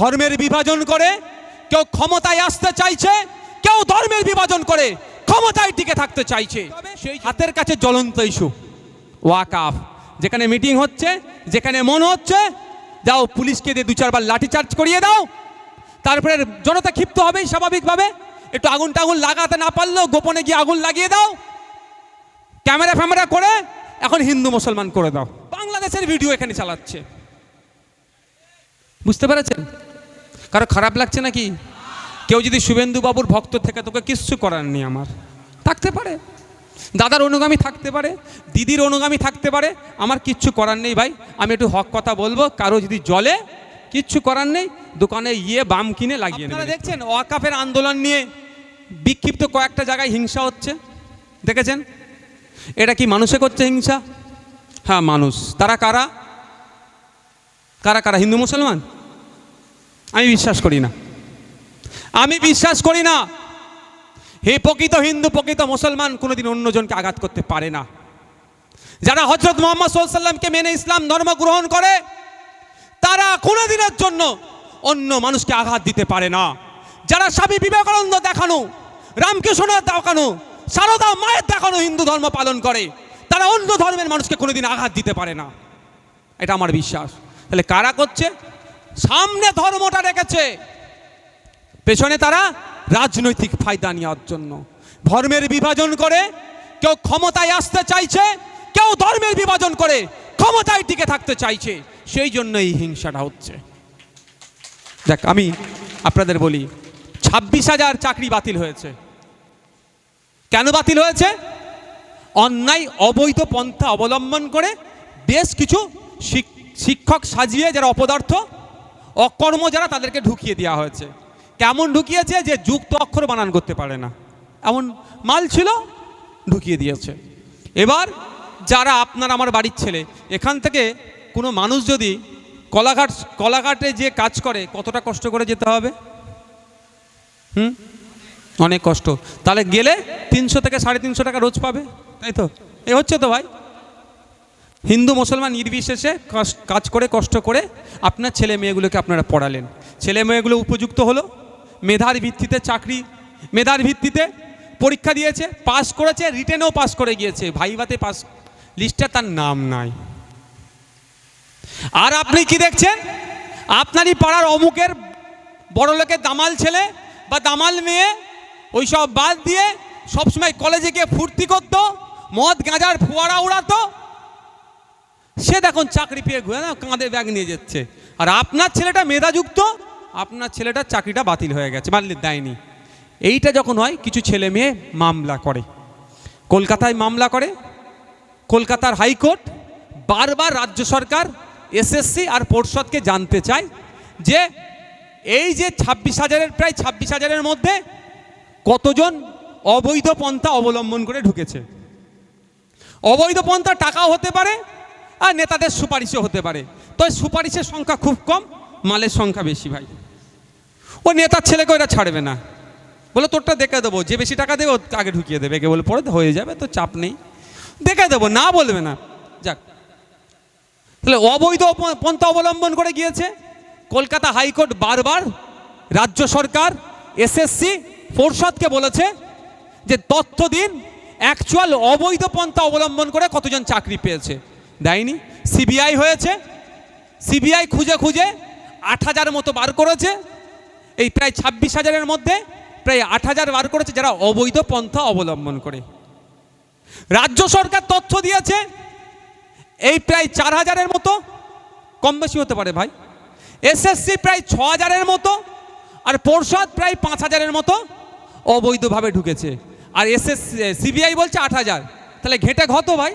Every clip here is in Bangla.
ধর্মের বিভাজন করে কেউ ক্ষমতায় আসতে চাইছে কেউ ধর্মের বিভাজন করে ক্ষমতায় টিকে থাকতে চাইছে। সেই হাতের কাছে জ্বলন্ত ইস্যু ওয়াকাফ যেখানে মিটিং হচ্ছে যেখানে মন হচ্ছে যাও পুলিশকে দিয়ে দু চারবার লাঠিচার্জ করিয়ে দাও। তারপরে জনতা ক্ষিপ্ত হবেই স্বাভাবিকভাবে। একটু আগুন টাগুন লাগাতে না পারলেও গোপনে গিয়ে আগুন লাগিয়ে দাও। ক্যামেরা ফ্যামেরা করে এখন হিন্দু মুসলমান করে দাও। বাংলাদেশের ভিডিও এখানে চালাচ্ছে। বুঝতে পেরেছেন? কারও খারাপ লাগছে নাকি? কেউ যদি শুভেন্দু বাবুর ভক্ত থেকে তোকে কিচ্ছু করার নেই আমার। থাকতে পারে। দাদার অনুগামী থাকতে পারে দিদির অনুগামী থাকতে পারে আমার কিচ্ছু করার নেই ভাই। আমি একটু হক কথা বলব কারও যদি জলে কিচ্ছু করার নেই দোকানে গিয়ে বাম কিনে লাগিয়ে নেবে। দেখছেন ওয়াকাফের আন্দোলন নিয়ে বিক্ষিপ্ত কয়েকটা জায়গায় হিংসা হচ্ছে। দেখেছেন? এটা কি মানুষে করছে হিংসা? হ্যাঁ মানুষ। তারা কারা? কারা কারা? হিন্দু মুসলমান? আমি বিশ্বাস করি না। আমি বিশ্বাস করি না। হে প্রকৃত হিন্দু, প্রকৃত মুসলমান, কোনোদিন অন্যজনকে আঘাত করতে পারে না। যারা হজরত মোহাম্মদ সাল্লামকে মেনে ইসলাম ধর্ম গ্রহণ করে, তারা কোনোদিনের জন্য অন্য মানুষকে আঘাত দিতে পারে না। যারা স্বামী বিবেকানন্দ দেখানো, রামকৃষ্ণের দেখানো, সারদা মায়ের দেখানো হিন্দু ধর্ম পালন করে, তারা অন্য ধর্মের মানুষকে কোনোদিন আঘাত দিতে পারে না। এটা আমার বিশ্বাস। তাহলে কারা করছে? সামনে ধর্মটা রেখেছে। পেছনে তারা রাজনৈতিক ফায়দা নেওয়ার জন্য। ধর্মের বিভাজন করে কেউ ক্ষমতায় আসতে চাইছে, কেউ ধর্মের বিভাজন করে ক্ষমতায় টিকে থাকতে চাইছে। সেই জন্য এই হিংসাটা হচ্ছে। দেখ, আমি আপনাদের বলি, ছাব্বিশ হাজার চাকরি বাতিল হয়েছে। কেন বাতিল হয়েছে? অন্যায়, অবৈধ পন্থা অবলম্বন করে বেশ কিছু শিক- শিক্ষক সাজিয়ে যারা অপদার্থ অকর্ম যারা তাদেরকে ঢুকিয়ে দেওয়া হয়েছে। কেমন ঢুকিয়েছে যে যুক্ত অক্ষর বানান করতে পারে না। এমন মাল ছিল, ঢুকিয়ে দিয়েছে। এবার যারা আপনার আমার বাড়ির ছেলে, এখান থেকে কোনো মানুষ যদি কলাঘাট, কলাঘাটে যে কাজ করে, কতটা কষ্ট করে যেতে হবে? হুম? অনেক কষ্ট। তাহলে গেলে তিনশো থেকে সাড়ে তিনশো টাকা রোজ পাবে, তাই তো? এ হচ্ছে তো ভাই। হিন্দু মুসলমান নির্বিশেষে কাজ- করে, কষ্ট করে আপনার ছেলে মেয়েগুলোকে আপনারা পড়ালেন। ছেলে মেয়েগুলো উপযুক্ত হলো, মেধার ভিত্তিতে চাকরি, মেধার ভিত্তিতে পরীক্ষা দিয়েছে, পাস করেছে, রিটেনেও পাস করে গিয়েছে। ভাইভাতে পাস, লিস্টে তার নাম নাই। আর আপনি কি দেখছেন? আপনারই পাড়ার অমুকের বড় লোকের দামাল ছেলে বা দামাল মেয়ে ওই সব বাদ দিয়ে সবসময় কলেজে গিয়ে ফুর্তি করতো, মদ গাঁজার ফোয়ারা উড়াতো সে দেখুন চাকরি পেয়ে ঘুরে না, কাঁধে ব্যাগ নিয়ে যাচ্ছে। আর আপনার ছেলেটা মেধাযুক্ত, আপনার ছেলেটার চাকরিটা বাতিল হয়ে গেছে, বাতিল দেয়নি। এইটা যখন হয়, কিছু ছেলে মেয়ে মামলা করে। কলকাতায় মামলা করে, কলকাতার হাইকোর্ট বারবার রাজ্য সরকার, এসএসসি আর পর্ষদকে জানতে চায় যে এই যে ছাব্বিশ হাজারের, প্রায় ছাব্বিশ হাজারের মধ্যে কতজন অবৈধ পন্থা অবলম্বন করে ঢুকেছে। অবৈধ পন্থা টাকাও হতে পারে আর নেতাদের সুপারিশও হতে পারে। তো সুপারিশের সংখ্যা খুব কম, মালের সংখ্যা বেশি ভাই। ও নেতার ছেলেকে ওরা ছাড়বে না। বলে তোরটা দেখে দেবো, যে বেশি টাকা দেবে আগে ঢুকিয়ে দেবে। একে বলে পরে হয়ে যাবে, তো চাপ নেই। দেখে দেবো, না বলবে না। যাক। তাহলে অবৈধ পন্থা অবলম্বন করে গিয়েছে। কলকাতা হাইকোর্ট বারবার রাজ্য সরকার, এসএসসি পর্ষদকে বলেছে যে তথ্য দিন অ্যাকচুয়াল অবৈধ পন্থা অবলম্বন করে কতজন চাকরি পেয়েছে। দেয়নি। সিবিআই হয়েছে। সিবিআই খুঁজে খুঁজে আট হাজার মতো বার করেছে। এই প্রায় ছাব্বিশ হাজারের মধ্যে প্রায় আট হাজার বার করেছে যারা অবৈধ পন্থা অবলম্বন করে। রাজ্য সরকার তথ্য দিয়েছে, এই প্রায় চার হাজারের মতো, কম বেশি হতে পারে ভাই। এসএসসি প্রায় ছ হাজারের মতো আর পর্ষদ প্রায় পাঁচ হাজারের মতো অবৈধভাবে ঢুকেছে। আর এসএস সিবিআই বলছে আট হাজার। তাহলে ঘেটে ঘত ভাই।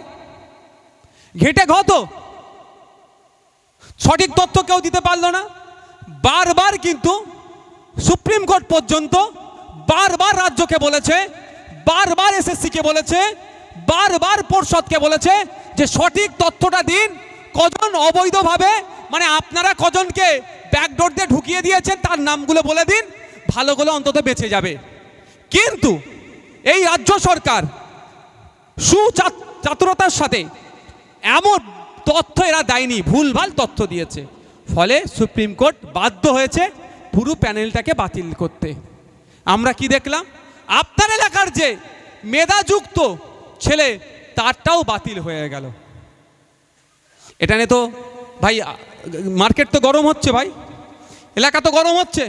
ঘেটে ঘত সঠিক তথ্য কেউ দিতে পারল না। বারবার কিন্তু সুপ্রিম কোর্ট পর্যন্ত বারবার রাজ্যকে বলেছে, বারবার এসএসসিকে বলেছে, বারবার পর্ষদকে বলেছে যে সঠিক তথ্যটা দিন। কজন অবৈধভাবে মানে আপনারা কজনকে ব্যাকডোর দিয়ে ঢুকিয়ে দিয়েছেন তার নামগুলো বলে দিন, ভালোগুলো অন্তত বেঁচে যাবে। কিন্তু এই রাজ্য সরকার সুচাতুরতার সাথে এমন তথ্য এরা দেয়নি, ভুলভাল তথ্য দিয়েছে। ফলে সুপ্রিম কোর্ট বাধ্য হয়েছে পুরো প্যানেলটাকে বাতিল করতে। আমরা কি দেখলাম? আপনার এলাকার যে মেধাযুক্ত ছেলে, তারটাও বাতিল হয়ে গেল। এটা নিয়ে তো ভাই, মার্কেট তো গরম হচ্ছে ভাই। এলাকা তো গরম হচ্ছে।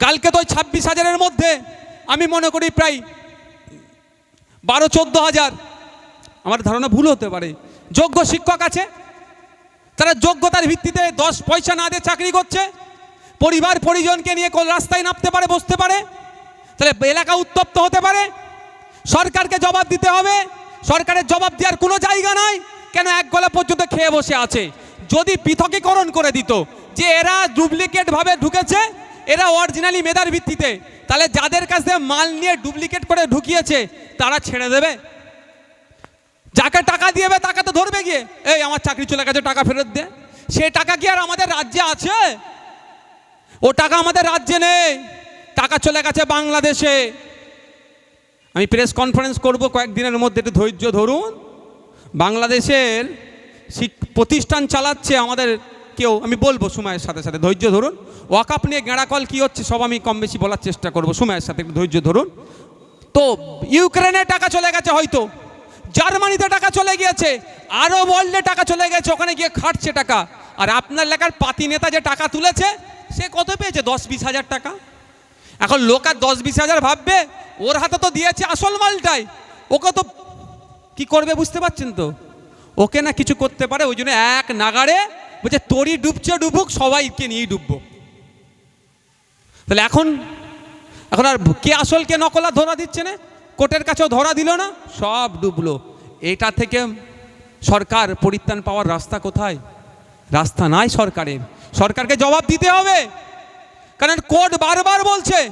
কালকে তো ওই ছাব্বিশ হাজারের মধ্যে আমি মনে করি প্রায় বারো, চোদ্দ হাজার আমার ধারণা ভুল হতে পারে। যোগ্য শিক্ষক আছে, তারা যোগ্যতার ভিত্তিতে দশ পয়সা না দিয়ে চাকরি করছে, পরিবার পরিজনকে নিয়ে কোন রাস্তায় নামতে পারে, বসতে পারে, তাহলে এলাকা উত্তপ্ত হতে পারে। সরকারকে জবাব দিতে হবে, সরকারের জবাব দেওয়ার কোনো জায়গা নাই, কেন এক গলা পর্যন্ত খেয়ে বসে আছে। যদি পৃথকীকরণ করে দিত, যে এরা ডুপ্লিকেট ভাবে ঢুকেছে, এরা অরিজিনালি মেধার ভিত্তিতে, তাহলে যাদের কাছ মাল নিয়ে ডুপ্লিকেট করে ঢুকিয়েছে, তারা ছেড়ে দেবে। যাকে টাকা দিয়েবে তাকে তো ধরবে গিয়ে। এই, আমার চাকরি চলে গেছে, টাকা ফেরত দে। সে টাকা কি আর আমাদের রাজ্যে আছে? ও টাকা আমাদের রাজ্যে নেই। টাকা চলে গেছে বাংলাদেশে। আমি প্রেস কনফারেন্স করব কয়েকদিনের মধ্যে, একটু ধৈর্য ধরুন। বাংলাদেশের প্রতিষ্ঠান চালাচ্ছে আমাদের কেউ, আমি বলব সময়ের সাথে সাথে, ধৈর্য ধরুন। ওয়াকাপ নিয়ে গেঁড়াকল কী হচ্ছে, সব আমি কম বেশি বলার চেষ্টা করব। সময়ের সাথে একটু ধৈর্য ধরুন। তো ইউক্রেনে টাকা চলে গেছে হয়তো। জার্মানিতে টাকা চলে গিয়েছে আরও ওয়ার্ল্ডে টাকা চলে গেছে, ওখানে গিয়ে খাটছে টাকা। আর আপনার এলাকার পাতি নেতা যে টাকা তুলেছে, সে কত পেয়েছে? দশ বিশ হাজার টাকা। এখন লোক আর দশ বিশ হাজার ভাববে, ওর হাতে তো দিয়েছে আসল মালটাই। ওকে তো কি করবে বুঝতে পারছেন তো? ওকে না কিছু করতে পারে, ওই জন্য এক নাগাড়ে বলছে তরি ডুবছে ডুবুক, সবাইকে নিয়েই ডুববো। তাহলে এখন এখন আর কে আসল কে নকলা ধরা দিচ্ছে না? কোর্টের কাছেও ধরা দিল না? সব ডুবলো। এটা থেকে সরকার পরিত্রাণ পাওয়ার রাস্তা কোথায়? রাস্তা নাই সরকারের। সরকারকে জবাব দিতে হবে। কারণ কোর্ট বারবার বলছে,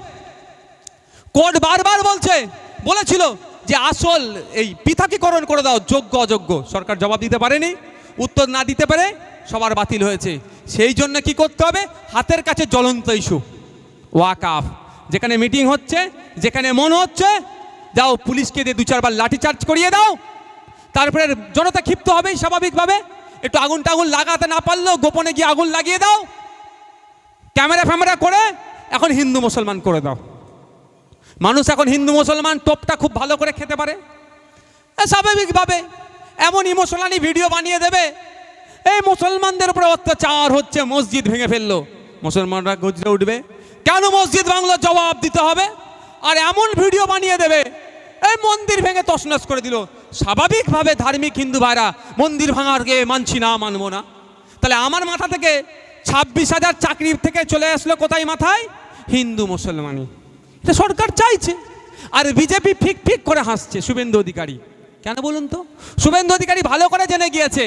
কোর্ট বারবার বলছে, বলেছিল যে আসল এই পৃথকীকরণ করে দাও, যোগ্য, অযোগ্য। সরকার জবাব দিতে পারেনি, উত্তর না দিতে পারে সবার বাতিল হয়েছে। সেই জন্য কি করতে হবে? হাতের কাছে জ্বলন্ত ইস্যু। ওয়াকাফ। যেখানে মিটিং হচ্ছে, যেখানে মন হচ্ছে যাও পুলিশকে দিয়ে দু চারবার লাঠিচার্জ করিয়ে দাও। তারপরে জনতা ক্ষিপ্ত হবেই স্বাভাবিকভাবে। একটু আগুন টাগুন লাগাতে না পারলেও গোপনে গিয়ে আগুন লাগিয়ে দাও। ক্যামেরা ফ্যামেরা করে এখন হিন্দু মুসলমান করে দাও। মানুষ এখন হিন্দু মুসলমান টোপটা খুব ভালো করে খেতে পারে। স্বাভাবিকভাবে এমন ইমোশনালি ভিডিও বানিয়ে দেবে। এই মুসলমানদের উপরে অত্যাচার হচ্ছে, মসজিদ ভেঙে ফেলল। মুসলমানরা গজরে উঠবে। কেন মসজিদ বাংলা জবাব দিতে হবে। আর এমন ভিডিও বানিয়ে দেবে এই মন্দির ভেঙে তছনছ করে দিল। স্বাভাবিকভাবে ধার্মিক হিন্দু ভাইরা, মন্দির ভাঙার গে মানছি না, মানবো না। তাহলে আমার মাথা থেকে ছাব্বিশ হাজার চাকরি থেকে চলে আসলো কোথায় মাথায়? হিন্দু মুসলমানি এটা সরকার চাইছে। আর বিজেপি ফিক ফিক করে হাসছে শুভেন্দু অধিকারী। কেন বলুন তো? শুভেন্দু অধিকারী ভালো করে জেনে গিয়েছে।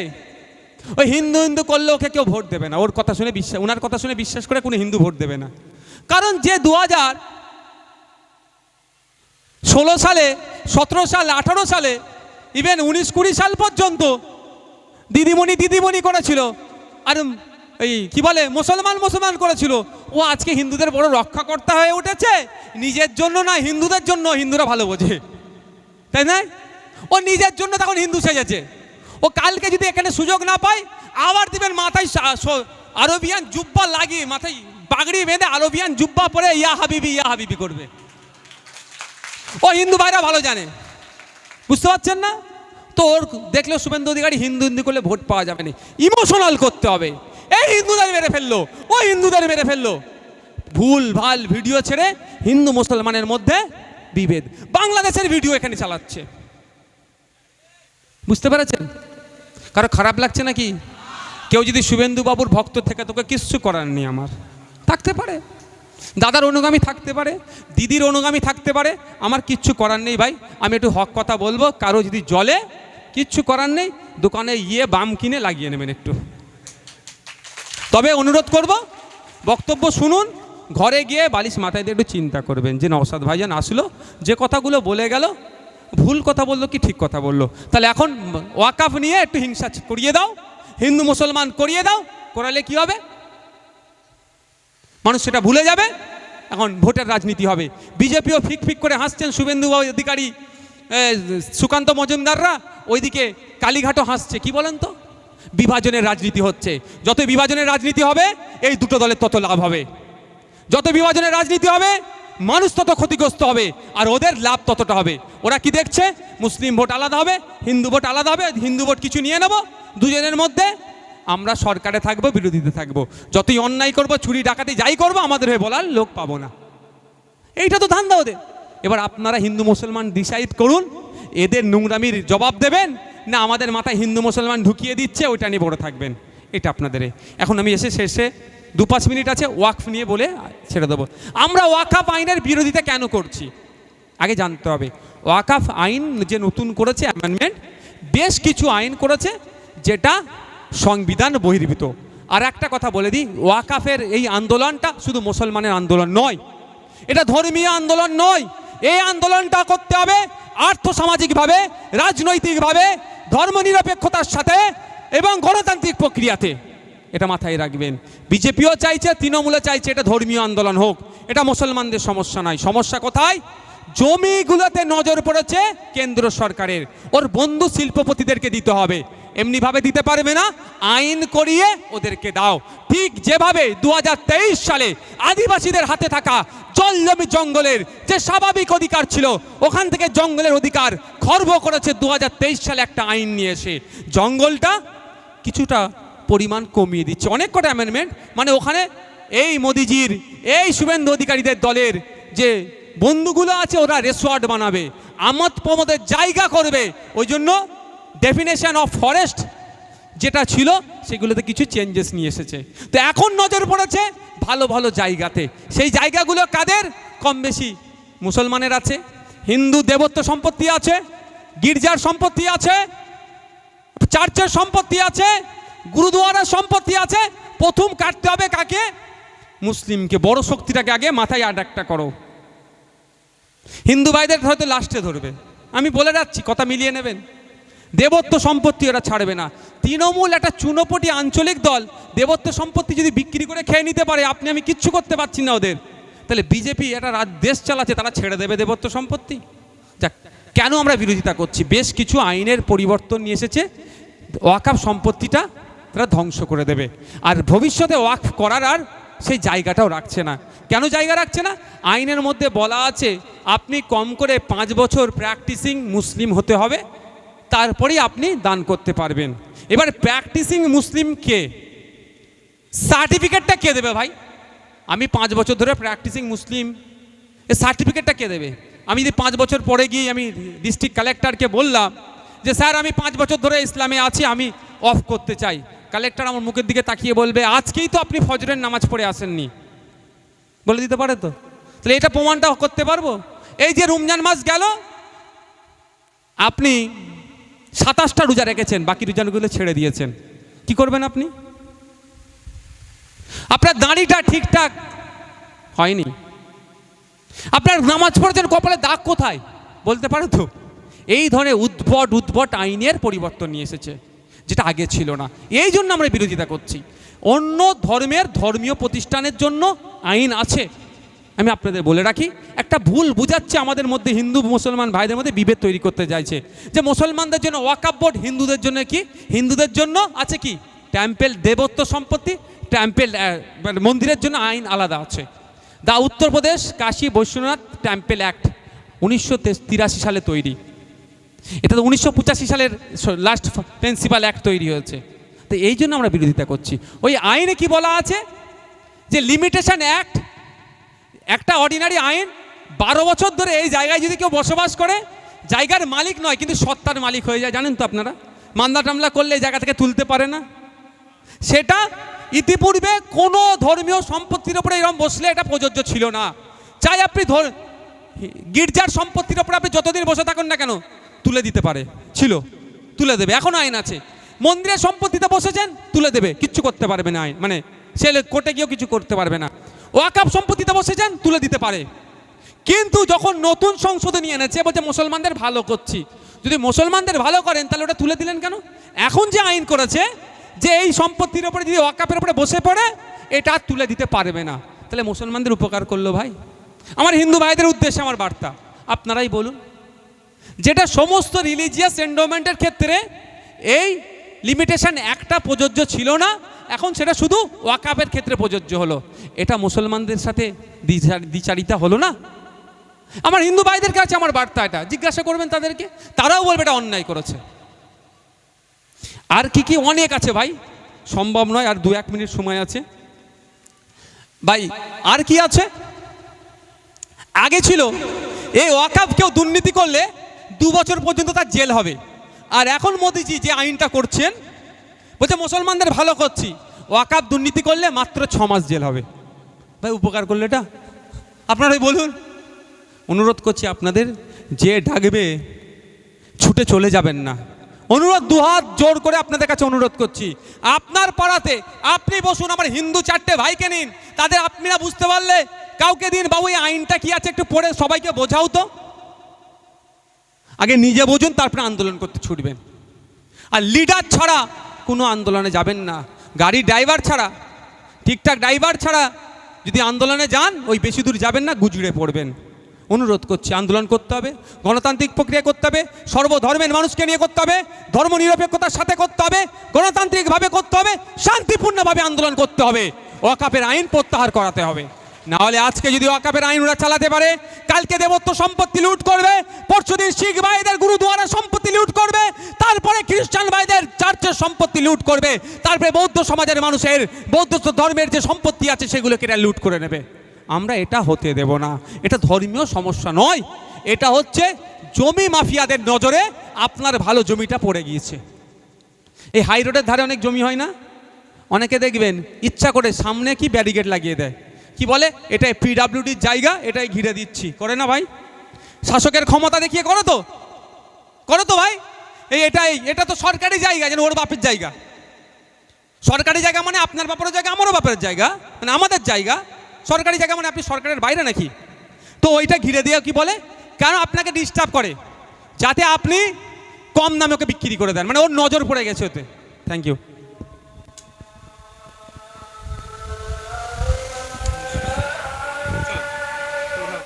ওই হিন্দু হিন্দু করলে ওকে কেউ ভোট দেবে না। ওর কথা শুনে বিশ্বাস ওনার কথা শুনে বিশ্বাস করে কোনো হিন্দু ভোট দেবে না। কারণ যে দু হাজার ষোলো সালে, সতেরো সাল, আঠারো সালে ইভেন উনিশ কুড়ি সাল পর্যন্ত দিদিমণি দিদিমণি করেছিল। আর এই কি বলে, মুসলমান মুসলমান করেছিল। ও আজকে হিন্দুদের বড় রক্ষাকর্তা হয়ে উঠেছে। নিজের জন্য না হিন্দুদের জন্য হিন্দুরা ভালো বোঝে। তাই না? ও নিজের জন্য তখন হিন্দু সেজেছে। ও কালকে যদি এখানে সুযোগ না পায়, আবার দিবেন মাথায় আরবিয়ান জুব্বা লাগিয়ে, মাথায় পাগড়ি বেঁধে আরবিয়ান জুব্বা পরে ইয়া হাবিবি ইয়া হাবিবি করবে। ও হিন্দু ভাইরা ভালো জানে। বুঝতে পারছেন না? তো ওর দেখলেও শুভেন্দু অধিকারী হিন্দু হিন্দু করলে ভোট পাওয়া যাবে না। ইমোশনাল করতে হবে। এই হিন্দুদের মেরে ফেলল। ও হিন্দুদের মেরে ফেলল। ভুল, ভালো ভিডিও ছেড়ে হিন্দু মুসলমানের মধ্যে বিভেদ। বাংলাদেশের ভিডিও এখানে চালাচ্ছে। বুঝতে পেরেছেন? কারও খারাপ লাগছে নাকি? কেউ যদি শুভেন্দু বাবুর ভক্ত থেকে তোকে কিচ্ছু করার নেই আমার। থাকতে পারে। দাদার অনুগামী থাকতে পারে, দিদির অনুগামী থাকতে পারে, আমার কিচ্ছু করার নেই ভাই, আমি একটু হক কথা বলব, কারও যদি জলে কিচ্ছু করার নেই, দোকানে গিয়ে বাম কিনে লাগিয়ে নেবেন একটু। তবে অনুরোধ করব, বক্তব্য শুনুন, ঘরে গিয়ে বালিশ মাথায় দিয়ে একটু চিন্তা করবেন যে নওসাদ ভাইজান আসলো, যে কথাগুলো বলে গেল, ভুল কথা বলল কি ঠিক কথা বলল? তাহলে এখন ওয়াকাফ নিয়ে একটু হিংসা করিয়ে দাও, হিন্দু মুসলমান করিয়ে দাও, করালে কি হবে? মানুষ সেটা ভুলে যাবে। এখন ভোটের রাজনীতি হবে। বিজেপিও ফিক ফিক করে হাসছেন শুভেন্দু বাবু অধিকারী সুকান্ত মজুমদাররা। ওইদিকে কালীঘাটও হাসছে, কি বলেন তো? বিভাজনের রাজনীতি হচ্ছে। যত বিভাজনের রাজনীতি হবে, এই দুটো দলের তত লাভ হবে। যত বিভাজনের রাজনীতি হবে, মানুষ তত ক্ষতিগ্রস্ত হবে, আর ওদের লাভ ততটা হবে। ওরা কি দেখছে? মুসলিম ভোট আলাদা হবে, হিন্দু ভোট আলাদা হবে, হিন্দু ভোট কিছু নিয়ে নেব। দুজনের মধ্যে আমরা সরকারে থাকব, বিরোধীতে থাকব। যতই অন্যায় করব, চুরি, ডাকাতি যাই করব, আমাদের হয়ে বলার লোক পাবো না। এইটা তো ধান্দা ওদের। এবার আপনারা হিন্দু মুসলমান ডিসাইড করুন, এদের নোংরামির জবাব দেবেন, না আমাদের মাথায় হিন্দু মুসলমান ঢুকিয়ে দিচ্ছে, ওইটা নিয়ে বড় থাকবেন। এটা আপনাদের এখন আমি এসে শেষে দু পাঁচ মিনিট আছে, ওয়াকফ নিয়ে বলে ছেড়ে দেবো। আমরা ওয়াকাফ আইনের বিরোধিতা কেন করছি? আগে জানতে হবে। ওয়াকাফ আইন যে নতুন করেছে অ্যামেন্ডমেন্ট বেশ কিছু আইন করেছে, যেটা সংবিধান বহির্ভূত। আর একটা কথা বলে দিই, ওয়াকাফের এই আন্দোলনটা শুধু মুসলমানের আন্দোলন নয়, এটা ধর্মীয় আন্দোলন নয়, এই আন্দোলনটা করতে হবে আর্থসামাজিকভাবে, রাজনৈতিকভাবে, ধর্মনিরপেক্ষতার সাথে এবং গণতান্ত্রিক প্রক্রিয়াতে। এটা মাথায় রাখবেন। বিজেপিও চাইছে, তৃণমূলও চাইছে এটা ধর্মীয় আন্দোলন হোক। এটা মুসলমানদের সমস্যা নয়। সমস্যা কোথায়? জমিগুলোতে নজর পড়েছে কেন্দ্র সরকারের। ওর বন্ধু শিল্পপতিদেরকে দিতে হবে। এমনিভাবে দিতে পারবে না, আইন করিয়ে ওদেরকে দাও। ঠিক যেভাবে দু হাজার তেইশ সালে আদিবাসীদের হাতে থাকা জল জমি জঙ্গলের যে স্বাভাবিক অধিকার ছিল, ওখান থেকে জঙ্গলের অধিকার খর্ব করেছে দু হাজার তেইশ সালে একটা আইন নিয়ে এসে। জঙ্গলটা কিছুটা পরিমাণ কমিয়ে দিচ্ছে। অনেক কটা অ্যামেন্ডমেন্ট মানে ওখানে এই মোদিজির, এই শুভেন্দু অধিকারীদের দলের যে বন্ধুগুলো আছে, ওরা রেসোয়ার্ট বানাবে আমোদ প্রমোদের জায়গা করবে, ওই জন্য ডেফিনেশন অফ ফরেস্ট যেটা ছিল, সেগুলোতে কিছু চেঞ্জেস নিয়ে এসেছে। তো এখন নজর পড়েছে ভালো ভালো জায়গাতে। সেই জায়গাগুলো কাদের? কম বেশি মুসলমানের আছে, হিন্দু দেবত্ব সম্পত্তি আছে, গির্জার সম্পত্তি আছে, চার্চের সম্পত্তি আছে, গুরুদুয়ারার সম্পত্তি আছে, প্রথম কাটতে হবে কাকে? মুসলিমকে। বড় শক্তিটাকে আগে মাথায় আডাকটা করো। হিন্দু ভাইদের হয়তো লাস্টে ধরবে। আমি বলে যাচ্ছি, কথা মিলিয়ে নেবেন। দেবত্ব সম্পত্তি ওরা ছাড়বে না। তৃণমূল একটা চুনোপটি আঞ্চলিক দল, দেবত্ব সম্পত্তি যদি বিক্রি করে খেয়ে নিতে পারে, আপনি আমি কিচ্ছু করতে পারছি না ওদের। তাহলে বিজেপি একটা রাজ- দেশ চালাচ্ছে, তারা ছেড়ে দেবে দেবত্ব সম্পত্তি? যাক, কেন আমরা বিরোধিতা করছি? বেশ কিছু আইনের পরিবর্তন নিয়ে এসেছে, ওয়াকাফ সম্পত্তিটা তারা ধ্বংস করে দেবে। আর ভবিষ্যতে ওয়াকফ করার আর সেই জায়গাটাও রাখছে না। কেন জায়গা রাখছে না? আইনের মধ্যে বলা আছে, আপনি কম করে পাঁচ বছর প্র্যাকটিসিং মুসলিম হতে হবে তারপরেই আপনি দান করতে পারবেন। এবার প্র্যাকটিসিং মুসলিম কে? সার্টিফিকেটটা কে দেবে ভাই? আমি পাঁচ বছর ধরে প্র্যাকটিসিং মুসলিম। সার্টিফিকেটটা কে দেবে? আমি যদি পাঁচ বছর পরে গিয়ে আমি ডিস্ট্রিক্ট কালেক্টরকে বললাম যে, স্যার, আমি পাঁচ বছর ধরে ইসলামে আছি, আমি অফ করতে চাই। কালেক্টর আমার মুখের দিকে তাকিয়ে বলবে, আজকেই তো আপনি ফজরের নামাজ পড়ে আসেননি। বলে দিতে পারে তো? তাহলে এটা প্রমাণটা করতে পারব? এই যে রমজান মাস গেল, আপনি সাতাশটা রোজা রেখেছেন, বাকি রোজাগুলো ছেড়ে দিয়েছেন। কি করবেন আপনি? আপনার দাঁড়িটা ঠিকঠাক হয়নি। আপনার নামাজ পড়েছেন কপালে দাগ কোথায়? বলতে পারে তো? এই ধরনের উদ্ভট উদ্ভট আইনের পরিবর্তন নিয়ে এসেছে, যেটা আগে ছিল না। এই জন্য আমরা বিরোধিতা করছি। অন্য ধর্মের ধর্মীয় প্রতিষ্ঠানের জন্য আইন আছে। আমি আপনাদের বলে রাখি, একটা ভুল বুঝাচ্ছে আমাদের মধ্যে হিন্দু মুসলমান ভাইদের মধ্যে বিভেদ তৈরি করতে চাইছে। যে মুসলমানদের জন্য ওয়াকাপ বোর্ড, হিন্দুদের জন্য কি? হিন্দুদের জন্য আছে কি? টেম্পেল দেবত্ব সম্পত্তি টেম্পেল মানে মন্দিরের জন্য আইন আলাদা আছে। The Uttar Pradesh Kashi Vishwanath temple act উনিশশো তিরাশি সালে তৈরি। এটা তো উনিশশো পঁচাশি সালের লাস্ট প্রিন্সিপাল অ্যাক্ট তৈরি হয়েছে। তো এই জন্য আমরা বিরোধিতা করছি। ওই আইনে কি বলা আছে? যে লিমিটেশন অ্যাক্ট একটা অর্ডিনারি আইন, বারো বছর ধরে এই জায়গায় যদি কেউ বসবাস করে, জায়গার মালিক নয়, কিন্তু সত্তার মালিক হয়ে যায়, জানেন তো আপনারা? মামলা টামলা করলে এই জায়গা থেকে তুলতে পারে না। সেটা ইতিপূর্বে কোনো ধর্মীয় সম্পত্তির উপরে এরকম বসলে এটা প্রযোজ্য ছিল না। চাই আপনি ধর, গির্জার সম্পত্তির উপরে আপনি যতদিন বসে থাকুন না কেন, তুলে দিতে পারে। ছিল, তুলে দেবে। এখনও আইন আছে। মন্দিরের সম্পত্তিতে বসেছেন, তুলে দেবে। কিচ্ছু করতে পারবে না আইন। মানে সে কোর্টে গিয়েও কিছু করতে পারবে না। ওয়াকাপ সম্পত্তিতে বসেছেন তুলে দিতে পারে। কিন্তু যখন নতুন সংসদে নিয়ে এনেছে, বলছে মুসলমানদের ভালো করছি। যদি মুসলমানদের ভালো করেন, তাহলে ওটা তুলে দিলেন কেন? এখন যে আইন করেছে, যে এই সম্পত্তির উপরে যদি ওয়াকাপের উপরে বসে পড়ে, এটা তুলে দিতে পারবে না। তাহলে মুসলমানদের উপকার করল ভাই? আমার হিন্দু ভাইদের উদ্দেশ্যে আমার বার্তা। আপনারাই বলুন। যেটা সমস্ত রিলিজিয়াস এন্ডোমেন্টের ক্ষেত্রে, এই লিমিটেশন একটা প্রযোজ্য ছিল না, এখন সেটা শুধু ওয়াকাবের ক্ষেত্রে প্রযোজ্য হলো। এটা মুসলমানদের সাথে দ্বিচার- দ্বিচারিতা হলো না। আমার হিন্দু ভাইদের কাছে আমার বার্তা এটা, জিজ্ঞাসা করবেন তাদেরকে, তারাও বলবে এটা অন্যায় করেছে। আর কি কি অনেক আছে ভাই? সম্ভব নয়, আর দু এক মিনিট সময় আছে। ভাই, আর কি আছে? আগে ছিল, এই ওয়াকাব কেউ দুর্নীতি করলে দু বছর পর্যন্ত তার জেল হবে। আর এখন মোদিজি যে আইনটা করছেন, বলছে মুসলমানদের ভালো করছি। ওয়াকাব দুর্নীতি করলে মাত্র ছ মাস জেল হবে। ভাই, উপকার করলে এটা? আপনারাই বলুন। অনুরোধ করছি আপনাদের, যে ডাকবে, ছুটে চলে যাবেন না। অনুরোধ, দুহাত জোর করে আপনাদের কাছে অনুরোধ করছি। আপনার পাড়াতে আপনি বসুন, আমার হিন্দু চারটে ভাইকে নিন। তাদের আপনারা বুঝতে পারলে, কাউকে দিন বাবু, এই আইনটা কি আছে একটু পড়ে সবাইকে বোঝাও তো। আগে নিজে বোঝুন, তারপরে আন্দোলন করতে ছুটবেন আর লিডার ছাড়া কোনো আন্দোলনে যাবেন না। গাড়ি ড্রাইভার ছাড়া, ঠিকঠাক ড্রাইভার ছাড়া যদি আন্দোলনে যান, ওই বেশি দূর যাবেন না গুজড়ে পড়বেন। অনুরোধ করছি, আন্দোলন করতে হবে, গণতান্ত্রিক প্রক্রিয়া করতে হবে, সর্বধর্মের মানুষকে নিয়ে করতে হবে ধর্ম নিরপেক্ষতার সাথে করতে হবে, গণতান্ত্রিকভাবে করতে হবে, শান্তিপূর্ণভাবে আন্দোলন করতে হবে। ওয়াকাপের আইন প্রত্যাহার করাতে হবে। না হলে আজকে যদি ওয়াকাপের আইন ওরা চালাতে পারে, কালকে দেবত্ব সম্পত্তি লুট করবে, পরশুদিন শিখ ভাইদের গুরুদুয়ারা সম্পত্তি লুট করবে, তারপরে খ্রিস্টান ভাইদের চার্চের সম্পত্তি লুট করবে, তারপরে বৌদ্ধ সমাজের মানুষের, বৌদ্ধ ধর্মের যে সম্পত্তি আছে সেগুলোকে এরা লুট করে নেবে। আমরা এটা হতে দেব না। এটা ধর্মীয় সমস্যা নয়। এটা হচ্ছে জমি মাফিয়াদের নজরে আপনার ভালো জমিটা পড়ে গিয়েছে। এই হাই রোডের ধারে অনেক জমি হয় না? অনেকে দেখবেন ইচ্ছা করে সামনে কি ব্যারিকেড লাগিয়ে দেয়? কি বলে? এটা পিডাব্লিউডির জায়গা, এটাই ঘিরে দিচ্ছি। করে না ভাই? শাসকের ক্ষমতা দেখিয়ে করো তো। করো তো ভাই। এই এটাই, এটা তো সরকারি জায়গা, যেন ওর বাপের জায়গা। সরকারি জায়গা মানে আপনার বাপের জায়গা, আমারও বাপের জায়গা মানে আমাদের জায়গা। সরকারি জায়গা মানে আপনি সরকারের বাইরে নাকি? তো ওইটা ঘিরে দিয়ে কি বলে? কেন আপনাকে ডিস্টার্ব করে? যাতে আপনি কম দামে ওকে বিক্রি করে দেন মানে ওর নজর পড়ে গেছে ওতে। Thank you